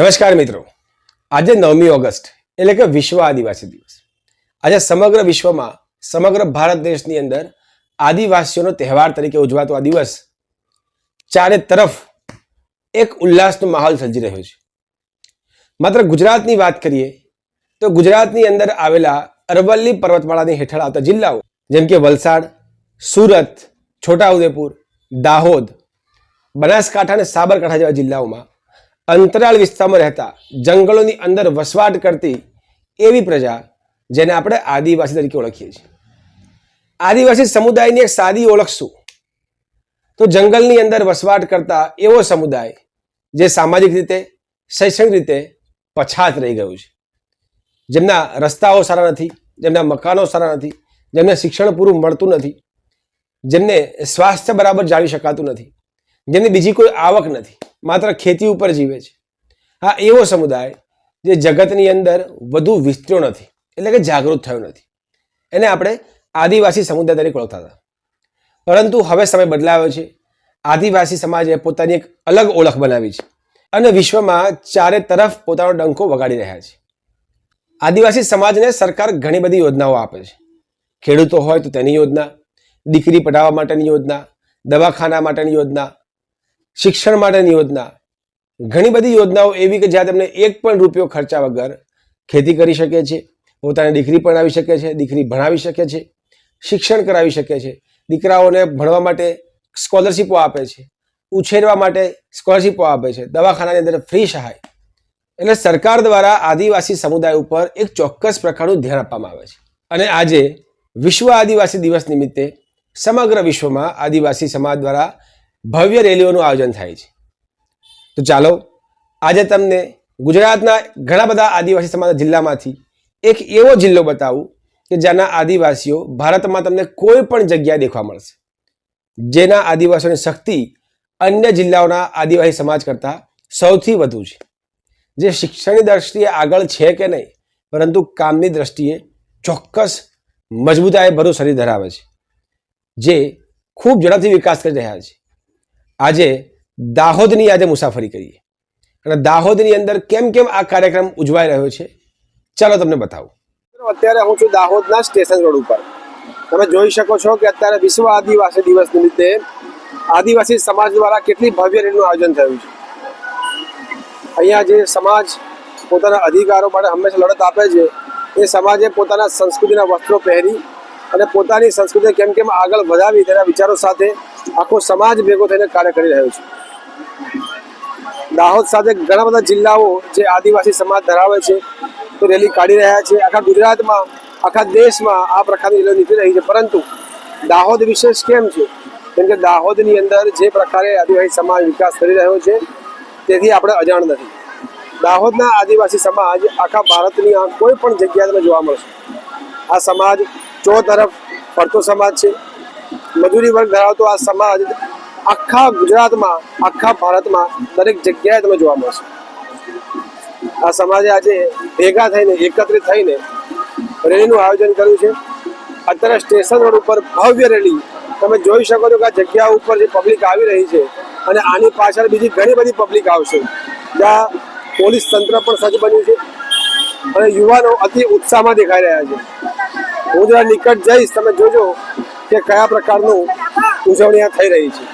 નમસ્કાર મિત્રો. આજે નવમી ઓગસ્ટ, એટલે કે વિશ્વ આદિવાસી દિવસ. આજે સમગ્ર વિશ્વમાં, સમગ્ર ભારત દેશની અંદર આદિવાસીઓનો તહેવાર તરીકે ઉજવાતો આ દિવસ ચારે તરફ એક ઉલ્લાસનો માહોલ સર્જી રહ્યો છે. માત્ર ગુજરાતની વાત કરીએ, તો ગુજરાતની અંદર આવેલા અરવલ્લી પર્વતમાળાની હેઠળ આવતા જિલ્લાઓ, જેમ કે વલસાડ, સુરત, છોટાઉદેપુર, દાહોદ, બનાસકાંઠા અને સાબરકાંઠા જેવા જિલ્લાઓમાં અંતરાળ વિસ્તારમાં રહેતા જંગલોની અંદર વસવાટ કરતી એવી પ્રજા જેને આપણે આદિવાસી તરીકે ઓળખીએ છીએ. આદિવાસી સમુદાયની એક સાદી ઓળખ શું તો જંગલની અંદર વસવાટ કરતા એવો સમુદાય જે સામાજિક રીતે, શૈક્ષણિક રીતે પછાત રહી ગયું છે. જેમના રસ્તાઓ સારા નથી, જેમના મકાનો સારા નથી, જેમને શિક્ષણ પૂરું મળતું નથી, જેમને સ્વાસ્થ્ય બરાબર જાણી શકાતું નથી. જેમની બીજી કોઈ આવક નથી, માત્ર ખેતી ઉપર જીવે છે. આ એવો સમુદાય જે જગતની અંદર વધુ વિસ્તર્યો નથી, એટલે કે જાગૃત થયો નથી. એને આપણે આદિવાસી સમુદાય તરીકે ઓળખતા હતા. પરંતુ હવે સમય બદલાયો છે. આદિવાસી સમાજે પોતાની એક અલગ ઓળખ બનાવી છે અને વિશ્વમાં ચારે તરફ પોતાનો ડંકો વગાડી રહ્યા છે. આદિવાસી સમાજને સરકાર ઘણી બધી યોજનાઓ આપે છે. ખેડૂતો હોય તો તેની યોજના, દીકરી પઢાવવા માટેની યોજના, દવાખાના માટેની યોજના શિક્ષણ માટેની યોજના. ઘણી બધી યોજનાઓ એવી કે જ્યાં તમને એક પણ રૂપિયો ખર્ચા વગર ખેતી કરી શકે છે, પોતાની દીકરી ભણાવી શકે છે, દીકરી ભણાવી શકે છે, શિક્ષણ કરાવી શકે છે, દીકરાઓને ભણવા માટે સ્કોલરશીપો આપે છે, ઉછેરવા માટે સ્કોલરશીપો આપે છે, દવાખાનાની અંદર ફ્રી સહાય. એટલે સરકાર દ્વારા આદિવાસી સમુદાય ઉપર એક ચોક્કસ પ્રકારનું ધ્યાન આપવામાં આવે છે. અને આજે વિશ્વ આદિવાસી દિવસ નિમિત્તે સમગ્ર વિશ્વમાં આદિવાસી સમાજ દ્વારા ભવ્ય રેલીઓનું આયોજન થાય છે. તો ચાલો, આજે તમને ગુજરાતના ઘણા બધા આદિવાસી સમાજ જિલ્લામાંથી એક એવો જિલ્લો બતાવું કે જ્યાંના આદિવાસીઓ ભારતમાં તમને કોઈ પણ જગ્યાએ દેખવા મળશે. જેના આદિવાસીઓની શક્તિ અન્ય જિલ્લાઓના આદિવાસી સમાજ કરતાં સૌથી વધુ છે. જે શિક્ષણની દ્રષ્ટિએ આગળ છે કે નહીં, પરંતુ કામની દ્રષ્ટિએ ચોક્કસ મજબૂતાઈ ભરું શરીર ધરાવે છે. જે ખૂબ ઝડપથી વિકાસ કરી રહ્યા છે. આજે દાહોદની આજે મુસાફરી કરીએ. અને દાહોદની અંદર કેમ કેમ આ કાર્યક્રમ ઉજવાઈ રહ્યો છે, ચાલો તમને બતાવું. અત્યારે હું છું દાહોદના સ્ટેશન રોડ ઉપર. તમે જોઈ શકો છો કે અત્યારે વિશ્વ આદિવાસી દિવસ નિમિત્તે આદિવાસી સમાજ દ્વારા કેટલી ભવ્ય રેલીનું આયોજન થયું છે. અહીંયા જે સમાજ પોતાના અધિકારો માટે હંમેશા લડત આપે છે, એ સમાજે પોતાના સંસ્કૃતિના વસ્ત્રો પહેરી અને પોતાની સંસ્કૃતિ કેમ કેમ આગળ વધાવી તેના વિચારો સાથે આખો સમાજ ભેગો થઈને કાર્ય કરી રહ્યો છે. દાહોદ સાથે ઘણા બધા જિલ્લાઓ જે આદિવાસી સમાજ ધરાવે છે, તે રેલી કાઢી રહ્યા છે. આખા ગુજરાતમાં, આખા દેશમાં આ પ્રકારની રેલી નીકળી રહી છે. પરંતુ દાહોદ વિશેષ કેમ છે? કેમ કે દાહોદની અંદર જે પ્રકારે આદિવાસી સમાજ વિકાસ કરી રહ્યો છે, તેથી આપણે અજાણ નથી. દાહોદના આદિવાસી સમાજ આખા ભારતની આ કોઈ પણ જગ્યાએ તમે જોવા મળશે. આ સમાજ ચો તરફ ફરતો સમાજ છે. મજૂરી વર્ગ ધરાવતો આ સમાજ આખા ગુજરાતમાં, આખા ભારતમાં દરેક જગ્યાએ તમે જોવા મળશે. આ સમાજે આજે ભેગા થઈને, એકત્રિત થઈને રેલીનું આયોજન કર્યું છે. અત્યારે સ્ટેશન રોડ ઉપર ભવ્ય રેલી. તમે જોઈ શકો છો કે આ જગ્યા ઉપર જે પબ્લિક આવી રહી છે અને આની પાછળ બીજી ઘણી બધી પબ્લિક આવશે. જ્યાં પોલીસ તંત્ર પણ સજ્જ બન્યું છે અને યુવાનો અતિ ઉત્સાહમાં દેખાઈ રહ્યા છે. હું જરા નિકટ જઈશ, તમે જોજો. કે કયા પ્રકારનું ઉજવણી આ થઈ રહી છે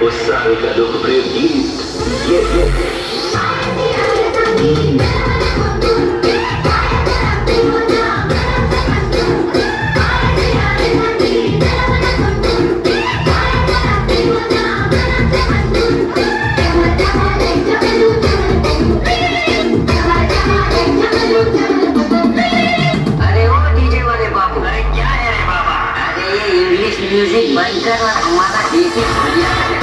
O salgador previsto. Yeah, yeah. Music बंद कर और हमारा एक ही बढ़िया